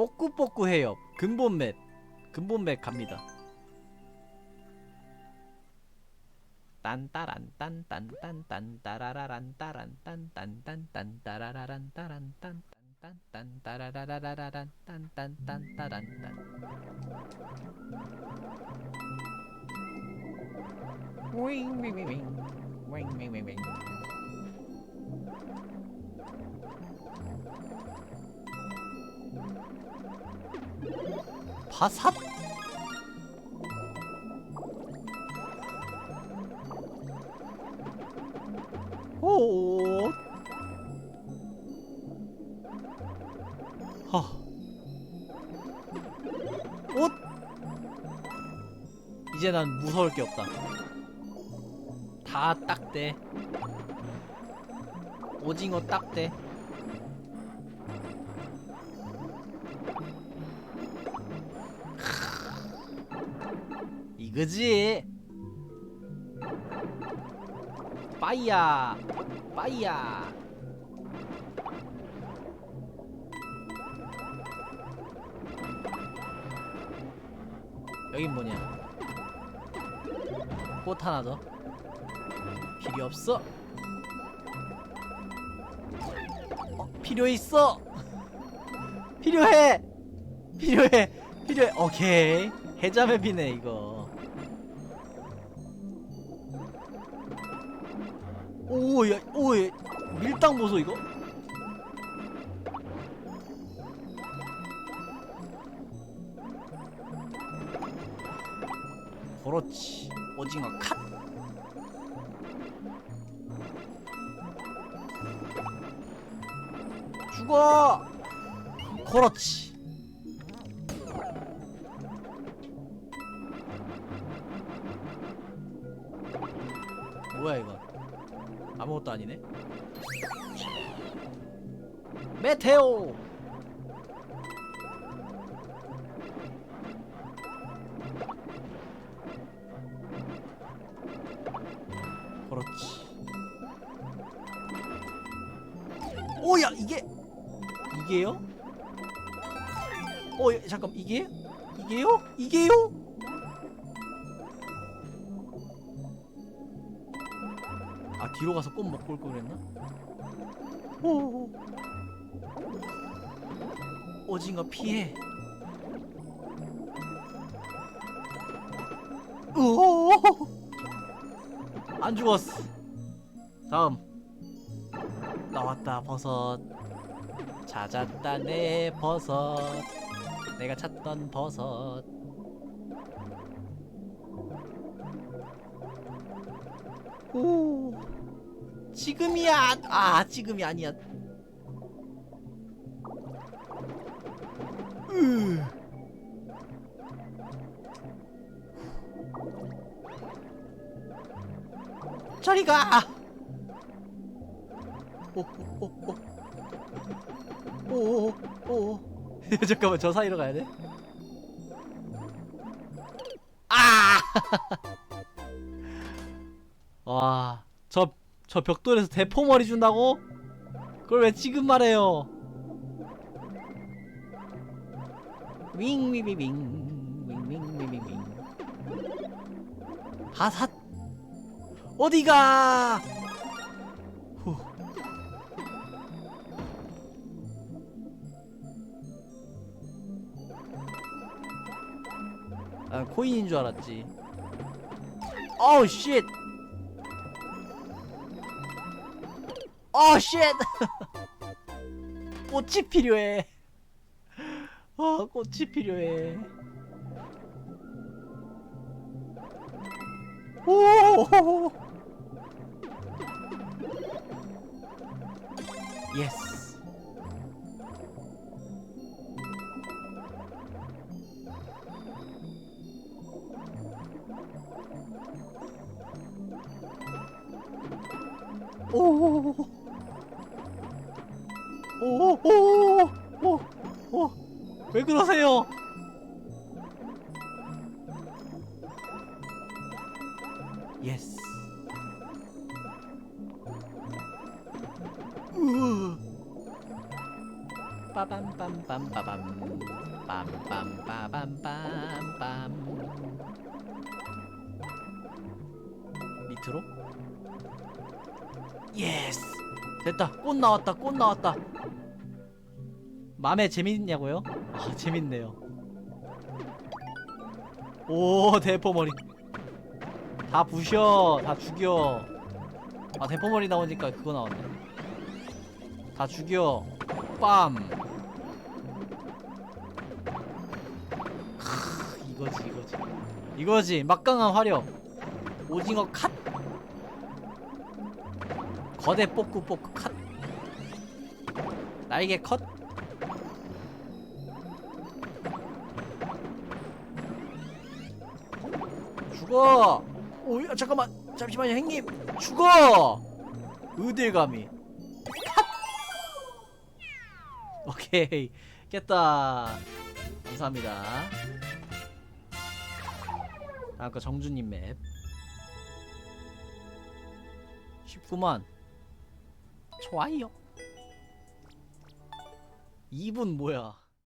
뽀꾸뽀꾸해요. 근본 맵. 근본 맵 갑니다. 딴따란 딴딴 딴 딴 따라라란 따란 딴딴 딴딴 따라라란 따란 딴딴딴 따라라라라란 딴딴 딴 따란 딴 윙 윙 윙 윙 윙 윙윙윙 바삿? 오. 허. 옷. 이제 난 무서울 게 없다. 다 딱대. 오징어 딱대 이거지. 빠이야 빠이야 여긴 뭐냐? 꽃 하나 더? 필요 없어. 어, 필요 있어. 필요해. 필요해. 필요해. 오케이. 해자맵이네 이거 오야 오야 밀당 보소 이거? 그렇지. 오징어 컷. 죽어! 그렇지. 뭐야 이건 아무것도 아니네 메테오 그렇지 오야 이게 이게요? 어 야, 잠깐 이게 이게요? 이게요? 아 뒤로 가서 꽃 먹고 올 걸 그랬나? 오 오징어 피해. 오안 죽었어. 다음. 나왔다 버섯. 찾았다 내 버섯. 내가 찾던 버섯. 오 지금이야 아 지금이 아니야 으. 저리 가 오오오오 오오오 잠깐만 저 사이로 가야 돼? 아! 와, 저, 저 벽돌에서 대포머리 준다고? 그걸 왜 지금 말해요? 윙위위윙, 윙윙위위윙. 하삿! 어디가! 후. 난 코인인 줄 알았지. 어우 쉣. 어 쉣. 꽃이 필요해. 어 꽃이 필요해. 오. 오, 오, 오, 오, 왜 그러세요? 예스. 으. 빰빰빰빰빰빰 빰빰빰빰빰빰 밑으로 예스 됐다. 꽃 나왔다. 꽃 나왔다. 맘에 재밌냐고요? 아 재밌네요. 오 대포머리. 다 부셔. 다 죽여. 아 대포머리 나오니까 그거 나왔네. 다 죽여. 빰. 크, 이거지 이거지. 이거지. 막강한 화력. 오징어 컷 거대 뽀꾸 뽀꾸 컷. 날개 컷. 죽어! 오 야, 잠깐만. 잠시만요 형님. 죽어! 의딜감이. 컷! 오케이. 깼다. 감사합니다. 거 정주님 맵. 쉽구만 좋아요. 2분 뭐야